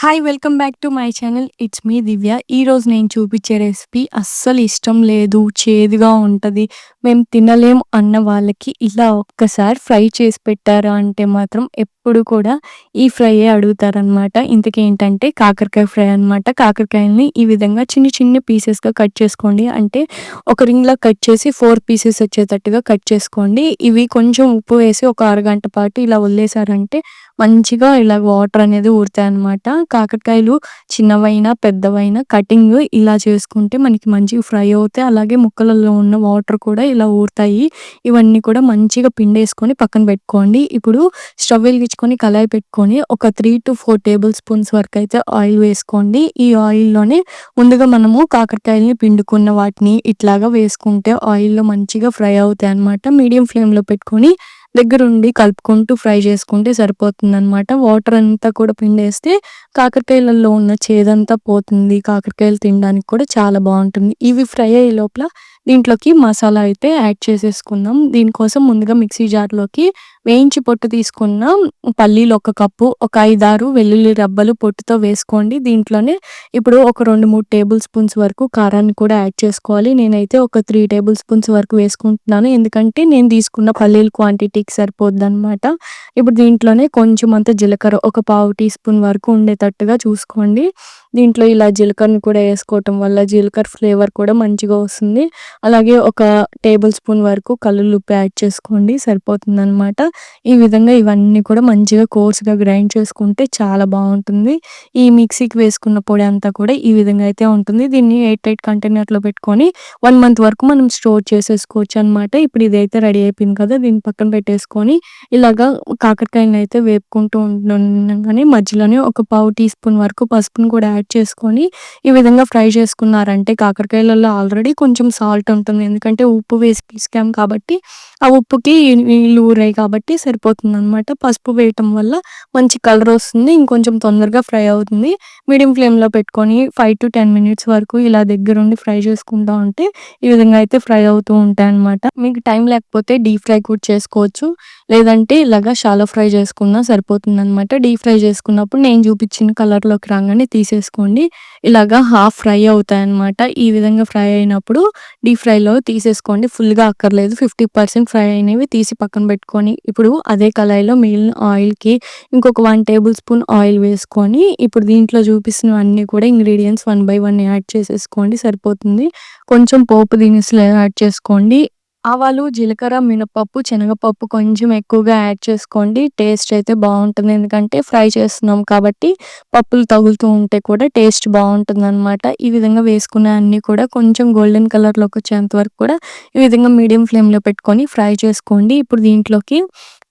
Hi welcome back to my channel it's me Divya ఈరోజు నేను చూపించే రెసిపీ అస్సలు ఇష్టం లేదు చేదుగా ఉంటుంది. మేము తినలేం అన్న వాళ్ళకి ఇలా ఒక్కసారి ఫ్రై చేసి పెట్టారా అంటే మాత్రం ఎప్పుడు కూడా ఈ ఫ్రైయే అడుగుతారనమాట ఇంతకేంటంటే కాకరకాయ ఫ్రై అనమాట కాకరకాయని ఈ విధంగా చిన్న చిన్న పీసెస్గా కట్ చేసుకోండి. అంటే ఒక రింగ్లా కట్ చేసి ఫోర్ పీసెస్ వచ్చేటట్టుగా కట్ చేసుకోండి. ఇవి కొంచెం ఉప్పు వేసి ఒక అరగంట పాటు ఇలా వదిలేసారంటే మంచిగా ఇలా వాటర్ అనేది ఊరుతాయి అనమాట కాకరకాయలు చిన్నవైనా పెద్దవైనా కటింగ్ ఇలా చేసుకుంటే మనకి మంచిగా ఫ్రై అవుతాయి. అలాగే ముక్కలలో ఉన్న వాటర్ కూడా ఇలా ఊరుతాయి. ఇవన్నీ కూడా మంచిగా పిండేసుకొని పక్కన పెట్టుకోండి. ఇప్పుడు స్టవ్ వెలిగించుకొని కళాయి పెట్టుకొని ఒక three to four table spoons వరకు అయితే ఆయిల్ వేసుకోండి. ఈ ఆయిల్లోనే ముందుగా మనము కాకరకాయలని పిండుకున్న వాటిని ఇట్లాగా వేసుకుంటే ఆయిల్లో మంచిగా ఫ్రై అవుతాయి అనమాట మీడియం ఫ్లేమ్లో పెట్టుకొని దగ్గరుండి కలుపుకుంటూ ఫ్రై చేసుకుంటే సరిపోతుందనమాట. వాటర్ అంతా కూడా పిండేస్తే కాకరకాయలలో ఉన్న చేదంతా పోతుంది. కాకరకాయలు తినడానికి కూడా చాలా బాగుంటుంది ఇవి ఫ్రై అయ్యే లోపల దీంట్లోకి మసాలా అయితే యాడ్ చేసేసుకుందాం. దీనికోసం ముందుగా మిక్సీ జార్‌లోకి వేయించి పొట్టు తీసుకున్న పల్లీలు ఒక కప్పు, ఒక ఐదారు వెల్లుల్లి రబ్బలు పొట్టుతో వేసుకోండి. దీంట్లోనే ఇప్పుడు ఒక రెండు మూడు టేబుల్ స్పూన్స్ వరకు కారాన్ని కూడా యాడ్ చేసుకోవాలి. నేనైతే ఒక త్రీ టేబుల్ స్పూన్స్ వరకు వేసుకుంటున్నాను. ఎందుకంటే నేను తీసుకున్న పల్లీల క్వాంటిటీకి సరిపోద్ది అనమాట ఇప్పుడు దీంట్లోనే కొంచెం అంత జీలకర్ర ఒక పావు టీ స్పూన్ వరకు ఉండేటట్టుగా చూసుకోండి. దీంట్లో ఇలా జీలకర్రని కూడా వేసుకోవటం వల్ల జీలకర్ర ఫ్లేవర్ కూడా మంచిగా వస్తుంది. అలాగే ఒక టేబుల్ స్పూన్ వరకు ఉప్పు యాడ్ చేసుకోండి సరిపోతుందనమాట. ఈ విధంగా ఇవన్నీ కూడా మంచిగా కోర్స్‌గా గ్రైండ్ చేసుకుంటే చాలా బాగుంటుంది ఈ మిక్సీకి వేసుకున్న పొడి అంతా కూడా ఈ విధంగా అయితే ఉంటుంది. దీన్ని ఎయిట్ ఎయిట్ కంటైనర్‌లో పెట్టుకొని వన్ మంత్ వరకు మనం స్టోర్ చేసేసుకోవచ్చు అనమాట. ఇప్పుడు ఇదైతే రెడీ అయిపోయింది కదా! దీన్ని పక్కన పెట్టేసుకొని ఇలాగా కాకరకాయని అయితే వేపుకుంటూ కానీ మధ్యలోనే ఒక పావు టీ స్పూన్ వరకు పసుపును కూడా యాడ్ చేసుకొని ఈ విధంగా ఫ్రై చేసుకున్నారంటే కాకరకాయలలో ఆల్రెడీ కొంచెం సాల్ట్ ఉంటుంది. ఎందుకంటే ఉప్పు వేసి పిసికాం కాబట్టి ఆ ఉప్పుకి నీళ్ళు ఊరాయి కాబట్టి సరిపోతుందనమాట. పసుపు వేయటం వల్ల మంచి కలర్ వస్తుంది. ఇంకొంచెం తొందరగా ఫ్రై అవుతుంది. మీడియం ఫ్లేమ్‌లో పెట్టుకొని ఫైవ్ టు టెన్ మినిట్స్ వరకు ఇలా దగ్గరుండి ఫ్రై చేసుకుంటా ఉంటే ఈ విధంగా అయితే ఫ్రై అవుతూ ఉంటాయి అనమాట మీకు టైం లేకపోతే డీప్ ఫ్రై కూడా చేసుకోవచ్చు. లేదంటే ఇలాగా షాలో ఫ్రై చేసుకున్నా సరిపోతుందనమాట. డీప్ ఫ్రై చేసుకున్నప్పుడు నేను చూపించిన కలర్‌లోకి రాగానే తీసేసుకోండి. ఇలాగా హాఫ్ ఫ్రై అవుతాయి అనమాట ఈ విధంగా ఫ్రై అయినప్పుడు డీప్ ఫ్రైలో తీసేసుకోండి. ఫుల్‌గా అక్కర్లేదు. ఫిఫ్టీ పర్సెంట్ ఫ్రై అయినవి తీసి పక్కన పెట్టుకొని ఇప్పుడు అదే కళాయిలో మిగిలిన ఆయిల్‌కి ఇంకొక వన్ టేబుల్ స్పూన్ ఆయిల్ వేసుకొని ఇప్పుడు దీంట్లో చూపిస్తున్నవన్నీ కూడా ingredients one by one add చేసేసుకోండి సరిపోతుంది. కొంచెం పోపు దినుసులు యాడ్ చేసుకోండి. ఆవాలు, జీలకర్ర, మినపప్పు, శనగపప్పు కొంచెం ఎక్కువగా యాడ్ చేసుకోండి. టేస్ట్ అయితే బాగుంటుంది. ఎందుకంటే ఫ్రై చేస్తున్నాం కాబట్టి పప్పులు తగులుతూ ఉంటే కూడా టేస్ట్ బాగుంటుందన్నమాట. ఈ విధంగా వేసుకున్న అన్నీ కూడా కొంచెం గోల్డెన్ కలర్‌లోకి వచ్చేంత వరకు కూడా ఈ విధంగా మీడియం ఫ్లేమ్‌లో పెట్టుకొని ఫ్రై చేసుకోండి. ఇప్పుడు దీంట్లోకి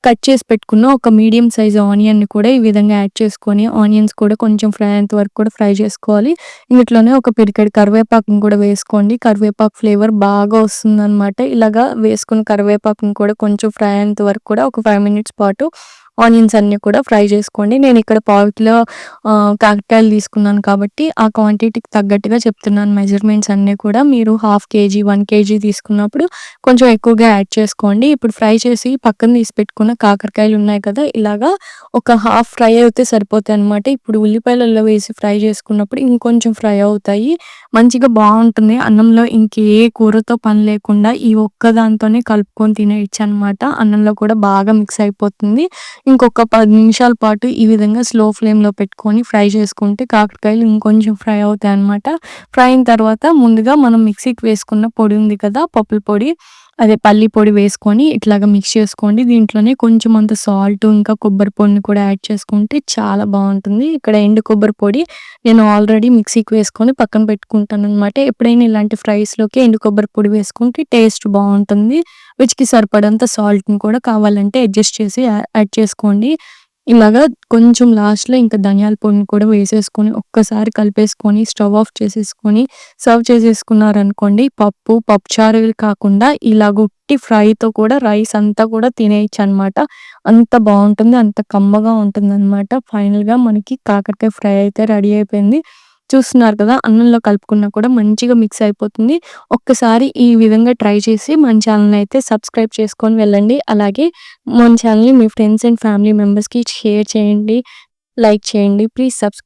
కట్ చేసి పెట్టుకున్న ఒక మీడియం సైజ్ ఆనియన్‌ని కూడా ఈ విధంగా యాడ్ చేసుకొని ఆనియన్స్ కూడా కొంచెం ఫ్రై అయ్యేంత వరకు కూడా ఫ్రై చేసుకోవాలి. ఇంట్లోనే ఒక పిడికెడు కరివేపాకును కూడా వేసుకోండి. కరివేపాకు ఫ్లేవర్ బాగా వస్తుందన్నమాట ఇలాగా వేసుకున్న కరివేపాకును కూడా కొంచెం ఫ్రై అయ్యేంత వరకు కూడా ఒక ఫైవ్ మినిట్స్ పాటు ఆనియన్స్ అన్నీ కూడా ఫ్రై చేసుకోండి. నేను ఇక్కడ పావు కిలో కాకరకాయలు తీసుకున్నాను కాబట్టి ఆ క్వాంటిటీకి తగ్గట్టుగా చెప్తున్నాను మెజర్మెంట్స్ అన్నీ కూడా. మీరు హాఫ్ కేజీ, వన్ కేజీ తీసుకున్నప్పుడు కొంచెం ఎక్కువగా యాడ్ చేసుకోండి. ఇప్పుడు ఫ్రై చేసి పక్కన తీసి పెట్టుకున్న కాకరకాయలు ఉన్నాయి కదా! ఇలాగా ఒక హాఫ్ ఫ్రై అయితే సరిపోతాయి అనమాట ఇప్పుడు ఉల్లిపాయలలో వేసి ఫ్రై చేసుకున్నప్పుడు ఇంకొంచెం ఫ్రై అవుతాయి. మంచిగా బాగుంటుంది. అన్నంలో ఇంకే కూరతో పని లేకుండా ఈ ఒక్క దాంతోనే కలుపుకొని తినేయచ్చు అనమాట అన్నంలో కూడా బాగా మిక్స్ అయిపోతుంది. ఇంకొక పది నిమిషాల పాటు ఈ విధంగా స్లో ఫ్లేమ్‌లో పెట్టుకొని ఫ్రై చేసుకుంటే కాకరకాయలు ఇంకొంచెం ఫ్రై అవుతాయి అనమాట ఫ్రై అయిన తర్వాత ముందుగా మనం మిక్సీకి వేసుకున్న పొడి ఉంది కదా! పప్పుల పొడి అదే పల్లి పొడి వేసుకొని ఇట్లాగా మిక్స్ చేసుకోండి. దీంట్లోనే కొంచెం అంత సాల్ట్ ఇంకా కొబ్బరి పొడిని కూడా యాడ్ చేసుకుంటే చాలా బాగుంటుంది. ఇక్కడ ఎండు కొబ్బరి పొడి నేను ఆల్రెడీ మిక్సీకి వేసుకొని పక్కన పెట్టుకుంటాను అనమాట ఎప్పుడైనా ఇలాంటి ఫ్రైస్‌లోకి ఎండు కొబ్బరి పొడి వేసుకుంటే టేస్ట్ బాగుంటుంది. రుచికి సరిపడంత సాల్ట్‌ని కూడా కావాలంటే అడ్జస్ట్ చేసి యాడ్ చేసుకోండి. ఇలాగా కొంచెం లాస్ట్‌లో ఇంకా ధనియాల పొడిని కూడా వేసేసుకొని ఒక్కసారి కలిపేసుకొని స్టవ్ ఆఫ్ చేసేసుకొని సర్వ్ చేసేసుకున్నారనుకోండి పప్పు, పప్పుచారు కాకుండా ఇలా ఉట్టి ఫ్రైతో కూడా రైస్ అంతా కూడా తినేయొచ్చనమాట. అంత బాగుంటుంది. అంత కమ్మగా ఉంటుందనమాట. ఫైనల్‌గా మనకి కాకరకాయ ఫ్రై అయితే రెడీ అయిపోయింది. చూస్తున్నారు కదా! అన్నంలో కలుపుకున్నా కూడా మంచిగా మిక్స్ అయిపోతుంది. ఒక్కసారి ఈ విధంగా ట్రై చేసి మన ఛానెల్‌ని అయితే సబ్స్క్రైబ్ చేసుకొని వెళ్ళండి. అలాగే మన ఛానల్ని మీ ఫ్రెండ్స్ అండ్ ఫ్యామిలీ మెంబర్స్‌కి షేర్ చేయండి. లైక్ చేయండి. Please subscribe